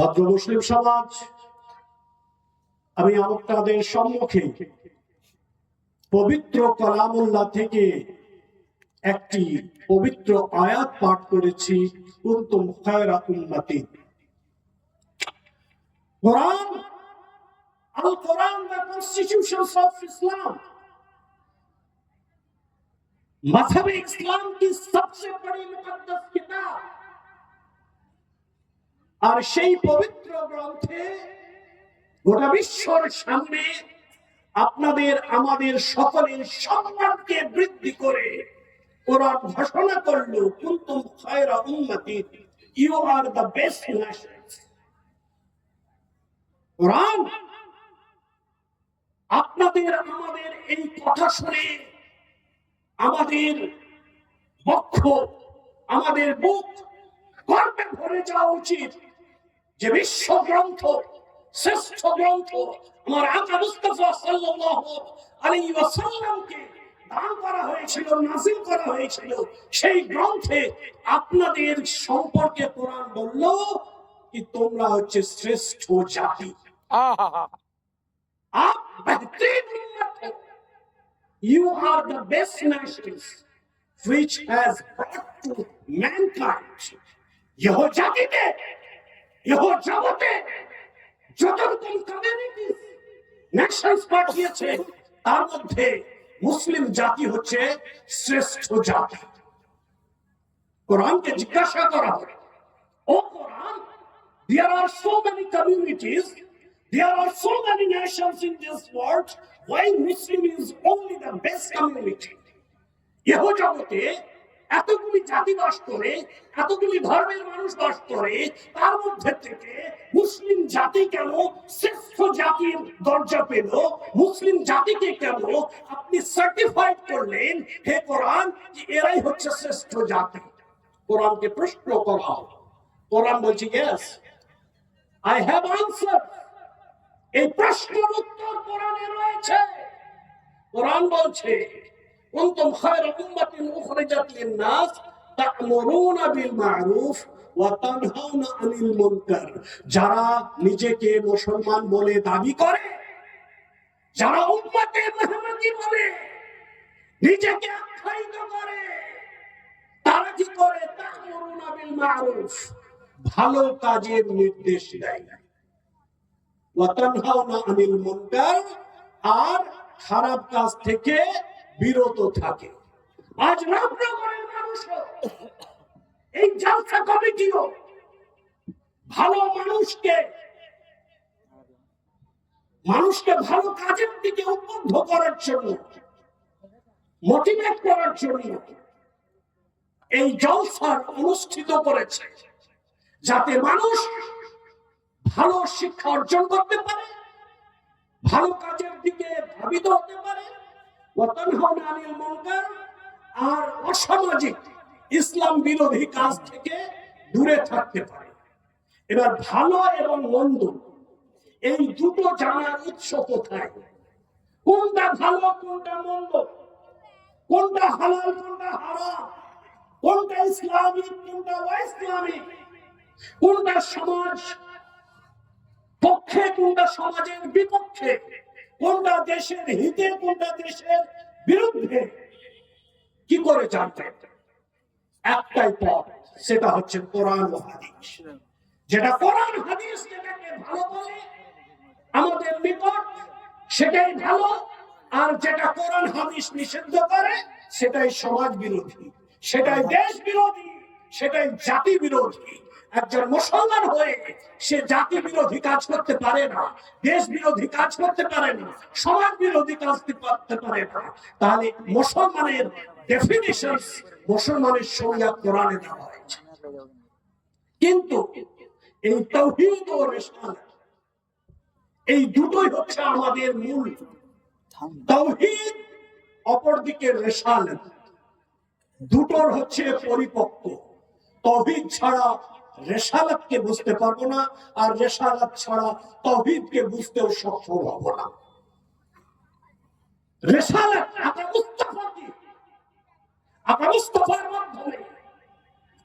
ভদ্র মুসলিম সমাজ, আমি আপনাদের সম্মুখে পবিত্র কলামুল্লা থেকে একটি পবিত্র আয়াত পাঠ করেছি, কুন্তুম খায়রা কোরআন আল Quran the constitution of Islam. মাঝাবে ইসলাম কি সবচেয়ে বড় কিতাব। আর সেই পবিত্র গ্রন্থে গোটা বিশ্বর সামনে আপনাদের, আমাদের সকলের সম্মানকে বৃদ্ধি করে কোরআন ঘোষণা করল, কুন্তুম খায়রা উম্মতি you are the best nation কোরআন আপনাদের, আমাদের এই কথা শুনে আমাদের বক্ষ আমাদের বুক গর্বে ভরে যাওয়া উচিত। যে বিশ্ব গ্রন্থ শ্রেষ্ঠ গ্রন্থ আমার আকা মুস্তাফা সাল্লাল্লাহু আলাইহি ওয়াসাল্লামকে দান করা হয়েছিল নাজিল করা হয়েছিল সেই গ্রন্থে আপনাদের সম্পর্কে কোরআন বলল কি তোমরা হচ্ছে শ্রেষ্ঠ জাতি আহা आप बेहतरीन उम्मत हो You are the best nations which has brought to mankind. यह জাতিতে মুসলিম জাতি হচ্ছে শ্রেষ্ঠ জাতি। কোরআনকে জিজ্ঞাসা করা হয়, ও কোরআন there are so many communities there are so many nations in this world why Muslim is only the best community এহ জগতে এতগুলি জাতি বাস করে, এতগুলি ধর্মের মানুষ বাস করে, তার মধ্যে থেকে মুসলিম জাতি কেন শ্রেষ্ঠ জাতির দরজা পেল? মুসলিম জাতিকে কেন আপনি সার্টিফাইড করলেন হে কোরআন যে এরাই হচ্ছে শ্রেষ্ঠ জাতি? কোরআনকে প্রশ্ন করা হলো। কোরআন বলছে ইয়েস আই হ্যাভ আনসার এই প্রশ্নের উত্তর কোরআনে রয়েছে। কোরআন বলছে ওয়া তানহাউনা যারা নিজেকে মুসলমান বলে দাবি করে, যারা উম্মতে মুহাম্মাদি বলে, নিজেকে আখ্যায়িত করে, তারা কি করে? তা'মুরুনা বিল মা'রুফ ভালো কাজের নির্দেশ দেয় ওয়াতানহাউনা আনিল মুনকার। আর খারাপ কাজ থেকে বিরত থাকে। আজ রামনগরের মানুষও এই জালসা কমিটিও ভালো মানুষকে মানুষকে ভালো কাজের দিকে উদ্বুদ্ধ করার জন্য মোটিভেট করার জন্য এই জলসার অনুষ্ঠিত করেছে। যাতে মানুষ ভালো শিক্ষা অর্জন করতে পারে, ভালো কাজের দিকে ধাবিত হতে পারে আর অসামাজিক ইসলাম বিরোধী কাজ থেকে দূরে থাকতে পারে। এবার ভালো এবং মন্দ, এই দুটো জানার উৎস কোথায়? কোনটা ভালো, কোনটা মন্দ? কোনটা হালাল, কোনটা হারাম? কোনটা ইসলামিক, কোনটা অইসলামিক? কোনটা সমাজ পক্ষে, কোনটা সমাজের বিপক্ষে? কোনটা দেশের হিতে, কোনটা দেশের বিরুদ্ধে? কি করে জানতে? একটাই পথ, সেটা হচ্ছে কোরআন হাদিস। যেটা কোরআন হাদিস যেটাকে ভালো বলে, আমাদের নিকট সেটাই ভালো, আর যেটা কোরআন হাদিস নিষিদ্ধ করে, সেটাই সমাজ বিরোধী। সেটাই দেশ বিরোধী, সেটাই জাতি বিরোধী। একজন মুসলমান হয়ে সে জাতি বিরোধী কাজ করতে পারে না, দেশ বিরোধী কাজ করতে পারে না, সমাজ বিরোধী কাজ করতে পারে না, তাহলে মুসলমানের ডেফিনিশন মুসলমানের শরিয়াত কোরআনে দেওয়া হয়েছে। কিন্তু এই তৌহিদ ও রেসালাত এই দুটোই হচ্ছে আমাদের মূল তৌহিদ, অপরদিকে রেসালাত দুটোর হচ্ছে পরিপক্ক। তৌহিদ ছাড়া রেশালাতকে বুঝতে পারব না, আর রেশালাত ছাড়া তহিদকে বুঝতেও সক্ষম হব না।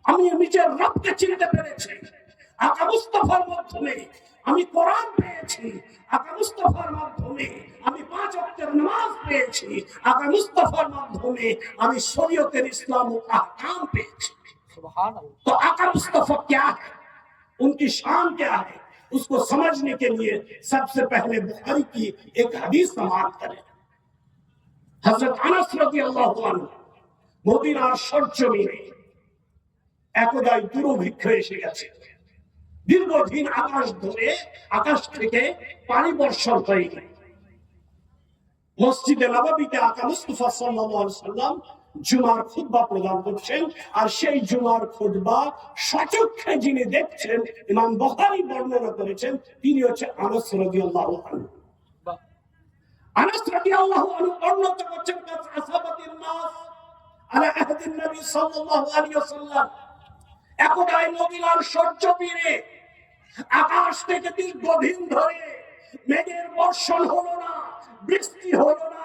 আমি নিজের রবকে চিনতে পেরেছি। আকা মুস্তফার মাধ্যমে আমি কোরআন পেয়েছি। আকা মুস্তফার মাধ্যমে আমি পাঁচ অক্টের নামাজ পেয়েছি। আকা মুস্তফার মাধ্যমে আমি শরীয়তের ইসলাম ও আহ পেয়েছি। तो आका मुस्तफा क्या है उनकी शान क्या है उसको समझने के लिए सबसे पहले बुखारी की एक हदीस समाप्त करें हजरत अनस रजी अल्लाह মদিনার সরজমিনে একদাই দুর্ভিক্ষ এসে গেছে দীর্ঘদিন আকাশ ধরে আকাশ থেকে পানি বর্ষণ হয়নি মসজিদে নবাবিতে আকা মুস্তফা সাল্লাল্লাহু আলাইহি সাল্লাম জুমার খুতবা প্রদান করছেন আর সেই জুমার খুতবা সচক্ষে যিনি দেখছেন ইমাম বুখারী বর্ণনা করেছেন তিনি হচ্ছে আনাস আনহু। वाह আনাস রাদিয়াল্লাহু আনহু বর্ণনা করছেন কাজ আসাবাতিন নাস আলা আহদিন নবী সাল্লাল্লাহু আলাইহি ওয়াসাল্লাম। একদাই মদিনার সূর্যবীরে আকাশ থেকে দীর্ঘদিন ধরে মেঘের বর্ষণ হলো না বৃষ্টি হলো না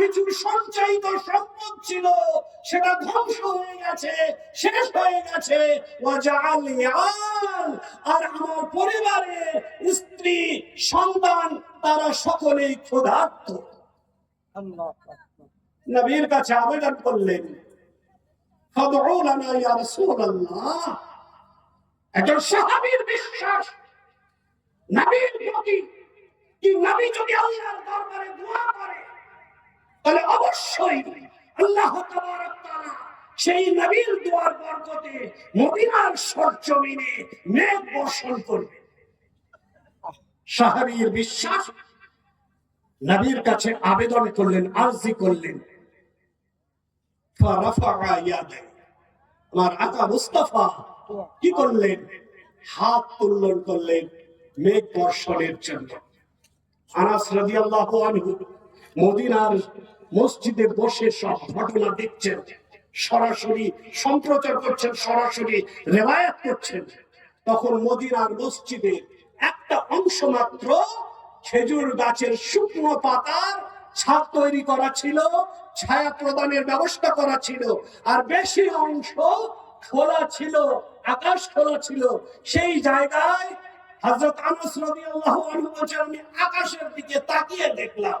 কিছু সঞ্চয়িত সম্পদ ছিল, সেটা ধ্বংস হয়ে গেছে, শেষ হয়ে গেছে। আর আমার পরিবারে স্ত্রী, সন্তান, তারা সকলেই ক্ষুধার্ত। নবীর কাছে আবেদন করলেন একজন সাহাবীর বিশ্বাস, নবীর প্রতি। কি নবী যদি আল্লাহর দরবারে দোয়া করে তাহলে অবশ্যই আল্লাহ সেই নবীর দোয়ার বরকতে মদিনার সরজমিনে মেঘ বর্ষণ করবে। সাহাবীর বিশ্বাস, নবীর কাছে আবেদন করলেন, আরজি করলেন। আমার আকা মুস্তাফা কি করলেন? হাত তুলন করলেন মেঘ বর্ষণের জন্য। আনাস রাদিয়াল্লাহু আনহু মদিনার মসজিদে বসে সব ঘটনা দেখছেন, সরাসরি সম্প্রচার করছেন, সরাসরি রেওয়ায়াত করছেন। তখন মদিনার মসজিদে একটা অংশ মাত্র খেজুর গাছের শুকনো পাতার ছাদ তৈরি করা ছিল, ছায়া প্রদানের ব্যবস্থা করা ছিল, আর বেশি অংশ খোলা ছিল, আকাশ খোলা ছিল। সেই জায়গায় হজরত আনাস বলেন আমি আকাশের দিকে তাকিয়ে দেখলাম।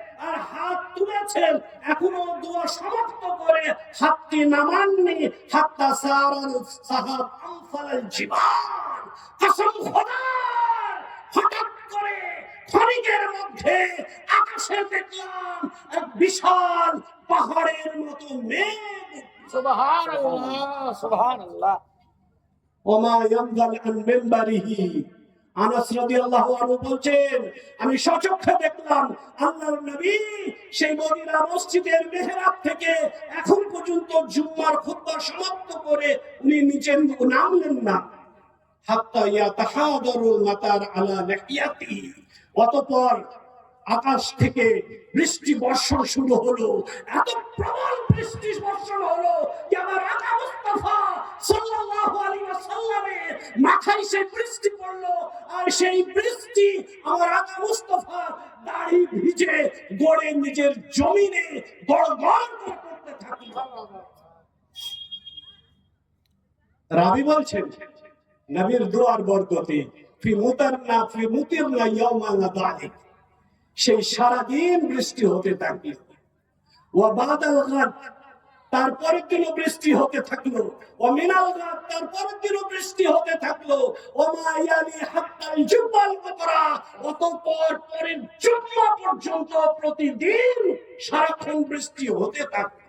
আর হাত তুলেছেন এখনও দোয়া সমাপ্ত করে হাতটি নামাননি। হাতটা সারাল সাহাব আমফালাল জীবন কসম খোদা হঠাৎ করে ক্ষণিকের মধ্যে আকাশে দেখলাম এক বিশাল পাহাড়ের মতো মেঘ। সুবহানাল্লাহ সুবহানাল্লাহ। ওয়া মা আন মিম্বারিহি। আনাস রাদিয়াল্লাহু আনহু বলছেন, আমি সচক্ষে দেখলাম আল্লাহর নবী সেই মদিনা মসজিদের মেহরাব থেকে এখন পর্যন্ত জুম্মার খুতবা সমাপ্ত করে উনি নিচে নামলেন না। হাত্তা ইয়াতাহাদারুল মাতার আলা লাকিয়াতি অতঃপর আকাশ থেকে বৃষ্টি বর্ষণ শুরু হলো। এত প্রবল বৃষ্টি বর্ষণ হলো যে আমার আকা মুস্তাফা সাল্লাল্লাহু আলাইহি ওয়াসাল্লামের মাথায় সেই বৃষ্টি পড়ল আর সেই বৃষ্টি আমার আকা মুস্তাফা দাড়ি ভিজে গড়ে নিজের জমিনে গড় গড় করে করতে থাকল রাবি বলছেন, নবীর দোয়ার বরকতে ফি মুতারনা ফি মুতিরনা ইয়াওমানা দালিক সেই সারাদিন বৃষ্টি হতে গাদ, তারপরের দিনও বৃষ্টি হতে থাকল। ও মিনাল গাদ, তারপরের দিনও বৃষ্টি হতে থাকল। ও মা ইয়ালি হাত্তাল জুব্বাল কুবরা অতঃপর পরের জুম্মা পর্যন্ত প্রতিদিন সারাক্ষণ বৃষ্টি হতে থাকল।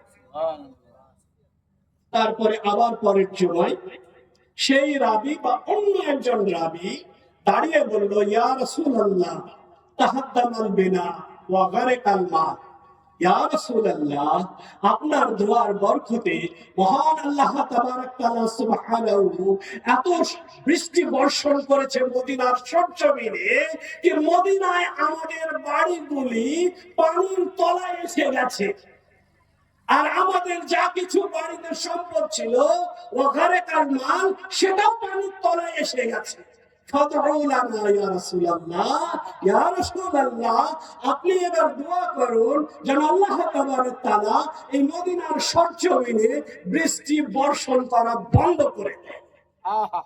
তারপরে আবার পরের জুমায় সেই রাবি বা অন্য একজন রাবি দাঁড়িয়ে বলল, ইয়া রাসূলুল্লাহ আপনার দোয়ার বরকতে মহান আল্লাহ এত বৃষ্টি বর্ষণ করেছে মদিনার যে মদিনায় আমাদের বাড়িগুলি পানির তলায় এসে গেছে। আর আমাদের যা কিছু বাড়িতে সম্পদ ছিল ও ঘরে কার মাল, সেটাও পানির তলায় এসে গেছে। আপনি এবার দোয়া করুন যেন আল্লাহ তালা এই মদিনার সরজমিনে বৃষ্টি বর্ষণ তারা বন্ধ করে দেয়। আহা।